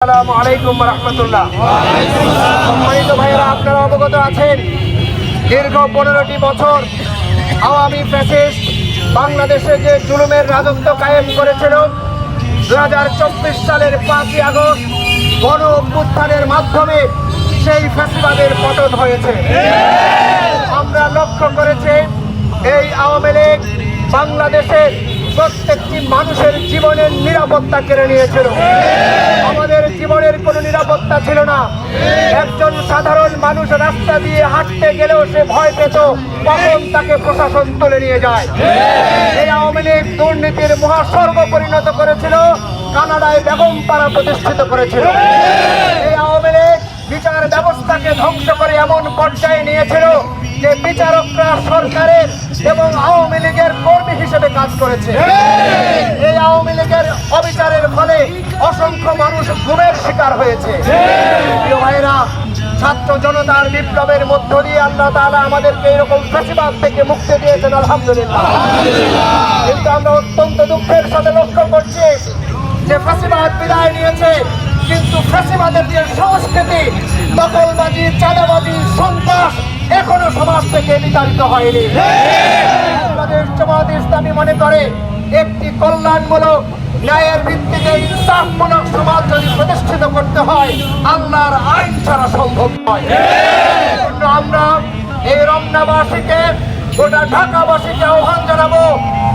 আসসালামু আলাইকুম রহমতুল্লাহ। সম্মানিত ভাইয়েরা, আপনারা অবগত আছেন, দীর্ঘ পনেরোটি বছর আওয়ামী বাংলাদেশে যে জুলুমের রাজত্ব কায়েম করেছিল সালের আগস্ট গণ অভ্যুত্থানের মাধ্যমে সেই ফ্যাসিবাদের পতন হয়েছে। আমরা লক্ষ্য করেছি, এই আওয়ামী লীগ বাংলাদেশের প্রত্যেকটি মানুষের জীবনের নিরাপত্তা কেড়ে নিয়েছিল। আমাদের জীবনের কোনো নিরাপত্তা ছিল না। একজন সাধারণ মানুষ রাস্তা দিয়ে হাঁটতে গেলেও সে ভয় পেত কখন তাকে প্রশাসন তুলে নিয়ে যায়। এই আওয়ামী লীগ দুর্নীতির মহাসর্গ পরিণত করেছিল, কানাডায় বেগম পাড়া প্রতিষ্ঠিত করেছিল। এই আওয়ামী লীগ বিচার ব্যবস্থাকে ধ্বংস করে এমন পর্যায়ে নিয়েছিল যে বিচারকরা সরকারের এবং আওয়ামী লীগের কর্মী হিসেবে কাজ করেছে। এই আওয়ামী লীগের অবিচারের ফলে অসংখ্য মানুষ গুমের শিকার হয়েছে। প্রিয় ভাইরা ছাত্র জনতার বিপ্লবের মধ্য দিয়ে আল্লাহ তাআলা আমাদেরকে এরকম ফেসিবাদ থেকে মুক্তি দিয়েছেন আলহামদুলিল্লাহ। কিন্তু আমরা অত্যন্ত দুঃখের সাথে লক্ষ্য করছি যে ফেসিবাদ বিদায় নিয়েছে কিন্তু ফেসিবাদের যে সংস্কৃতি দখলবাজি চাঁদাবাজি সন্ত্রাস এখনও সমাজ থেকে বিতাড়িত হয়নি। বাংলাদেশ ইসলামী মনে করে, একটি কল্যাণমূলক ন্যায়ের ভিত্তিতে ইনসাফমূলক সমাজ যদি প্রতিষ্ঠিত করতে হয়, আল্লাহর আইন ছাড়া সম্ভব নয়। আমরা এই রমনাবাসীকে, গোটা ঢাকাবাসীকে আহ্বান জানাব,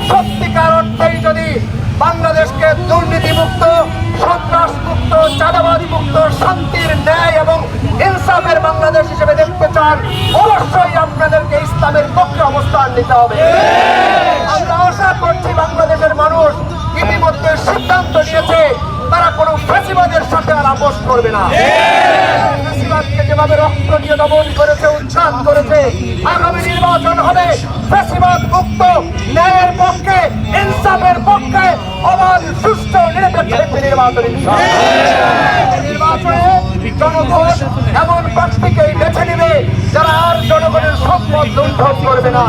সত্যিকার অর্থেই যদি বাংলাদেশকে দুর্নীতিমুক্ত সন্ত্রাস মুক্ত চাঁদাবাদ মুক্ত শান্তির ন্যায় এবং ইনসাফের বাংলাদেশ হিসেবে দেখতে চান অবশ্যই আপনাদেরকে ইসলামের পক্ষে নিতে হবে। আমরা আশা করছি বাংলাদেশের মানুষ ইতিমধ্যে সিদ্ধান্ত নিয়েছে তারা কোনো ফেসিবাদের সাথে আর আপোষ করবে না। ফেসিবাদকে যেভাবে রক্ত দিয়ে দমন করেছে উচ্ছাদ করেছে আগামী নির্বাচন হবে ফেসিবাদ মুক্ত ন্যায়ের পক্ষে ইনসাফের পক্ষে অবাধ সুষ্ঠু নিরপেক্ষ। নির্বাচনে জনগণ এমন প্রার্থীকেই বেছে নেবে যারা আর জনগণের সম্পদ লুণ্ঠন করবে না।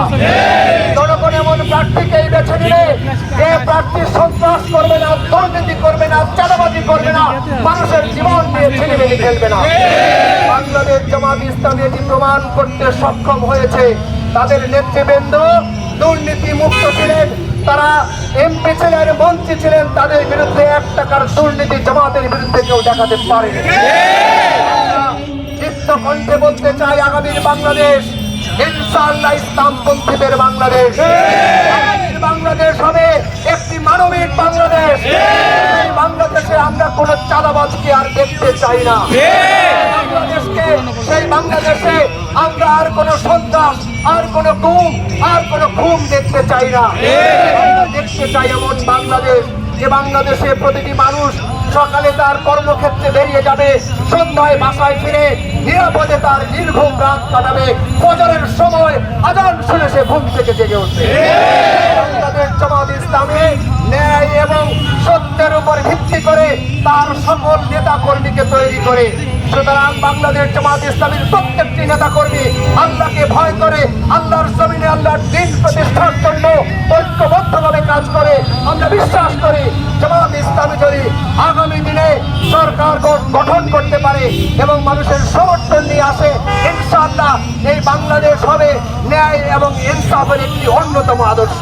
জনগণ এমন প্রার্থীকেই বেছে নেবে যে প্রার্থী সন্ত্রাস করবে না, দুর্নীতি করবে না, চাঁদাবাজি করবে না, মানুষের জীবন নিয়ে ছেলেমেলে খেলবে না। বাংলাদেশ জামাত ইসলামী এটি প্রমাণ করতে সক্ষম হয়েছে, তাদের নেতৃবৃন্দ দুর্নীতি মুক্ত ছিলেন। তারা এমপি ছিলেন, মন্ত্রী ছিলেন, তাদের বিরুদ্ধে এক টাকার দুর্নীতি জামাতের বিরুদ্ধে কেউ দেখাতে পারেনি। কণ্ঠে বলতে চাই, আগামীর বাংলাদেশ, ইনশাআল্লাহ ইসলামপন্থীদের বাংলাদেশ। আগামীর বাংলাদেশ হবে একটি মানবিক বাংলাদেশ। বাংলাদেশে আমরা কোন চাঁদাবাজকে আর দেখতে চাই না। বাংলাদেশকে, সেই বাংলাদেশে আমরা আর কোন সন্ত্রাস আর কোন ঘুম আর কোন ঘুম দেখতে চাই না। দেখতে চাই এমন বাংলাদেশ যে বাংলাদেশে প্রতিটি মানুষ সকালে তার কর্মক্ষেত্রে বেরিয়ে যাবে সন্ধ্যায় বাসায় ফিরে নিরাপদে তার নির্ঘুম রাত কাটাবে ফজরের সময় আজান শুনে সে ঘুম থেকে জেগে উঠবে। বাংলাদেশ জামাত ইসলামী ন্যায় এবং সত্যের উপর ভিত্তি করে তার সকল নেতা কর্মীকে তৈরি করে সুতরাং বাংলাদেশ জামাত ইসলামীর প্রত্যেকটি নেতা কর্মী আল্লাহকে ভয় করে আল্লাহর জমিনে আল্লাহর দিন প্রতিষ্ঠার জন্য ঐক্যবদ্ধভাবে কাজ করে। আমরা বিশ্বাস করি জামাত ইসলামী যদি আগামী দিনে সরকার গঠন করতে পারে এবং মানুষের সমর্থন নিয়ে আসে ইনশাআল্লাহ এই বাংলাদেশ হবে ন্যায় এবং ইনসাফের একটি অন্যতম আদর্শ।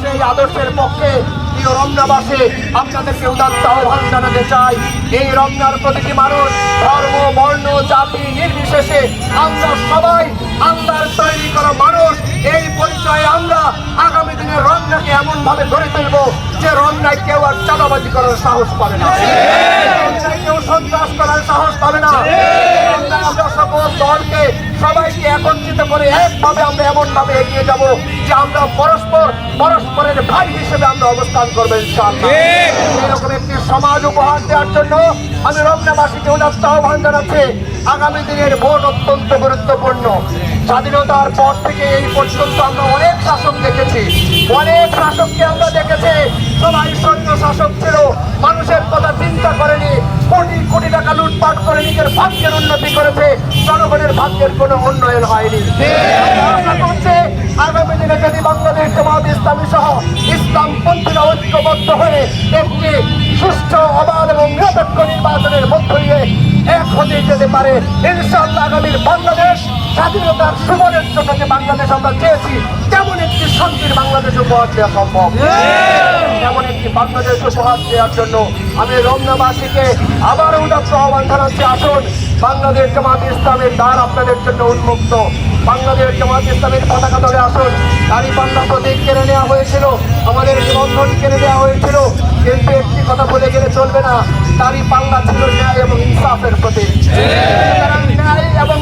সেই আদর্শের পক্ষে প্রিয় রমনাবাসে আপনাদেরকে উদাত্ত আহ্বান জানাতে চাই। এই রমনার প্রতিটি মানুষ ধর্ম, বর্ণ, জাতি নির্বিশেষে আমরা সবাই আল্লাহর তৈরি করা মানুষ। এই পরিচয়ে আমরা আগামী দিনে রমনাকে এমন ভাবে গড়ে তুলব যে রমনায় কেউ আর চাঁদাবাজি করার সাহস পাবে না। সন্ত্রাস করার সাহস পাবে না। আমরা সকল দলকে সবাইকে একত্রিত করে একভাবে আমরা এমন ভাবে এগিয়ে যাব যে আমরা পরস্পর পরস্পরের ভাই হিসেবে আমরা অবস্থান করব এরকম একটি সমাজ উপহার দেওয়ার জন্য আমি রমনাবাসীকে উদাত্ত আহ্বান জানাচ্ছি। আগামী দিনের ভোট অত্যন্ত গুরুত্বপূর্ণ। স্বাধীনতার পর থেকে এই পর্যন্ত আমরা অনেক শাসক দেখেছি। অনেক শাসককে আমরা দেখেছি। সবাই সৈন্য শাসক ছিল মানুষের কথা চিন্তা করেনি কোটি কোটি টাকা লুটপাট করে নিজের ভাগ্যের উন্নতি করেছে, জনগণের ভাগ্যের কোনো উন্নয়ন হয়নি। আগামী দিনে যদি বাংলাদেশ জামাত ইসলামী সহ ইসলামপন্থীরা ঐক্যবদ্ধ হয়ে একটি সুস্থ অবাধ এবং নিরপেক্ষ নির্বাচনের মধ্য দিয়ে এক হতে যেতে পারে ইনশাল্লাহ আগামীর বাংলাদেশ স্বাধীনতার সুবনের জন্য যে বাংলাদেশ আমরা চেয়েছি তেমন একটি শান্তির বাংলাদেশ উপহার দেওয়া সম্ভব। এমন একটি বাংলাদেশ উপহার দেওয়ার জন্য আমি রমনাবাসীকে আবার উদাত্ত আহ্বান জানাচ্ছি, আসুন বাংলাদেশ জামাত ইসলামের দ্বার আপনাদের জন্য উন্মুক্ত। বাংলাদেশ জামাত ইসলামের পতাকা ধরে আসুন। দাড়ি পাল্লা প্রতীক কেড়ে নেওয়া হয়েছিল, আমাদের নিবন্ধন কেড়ে নেওয়া হয়েছিল, কিন্তু একটি কথা বলে গেলে চলবে না দাড়ি পাল্লা ছিল ন্যায় এবং ইনসাফের প্রতীক। ন্যায় এবং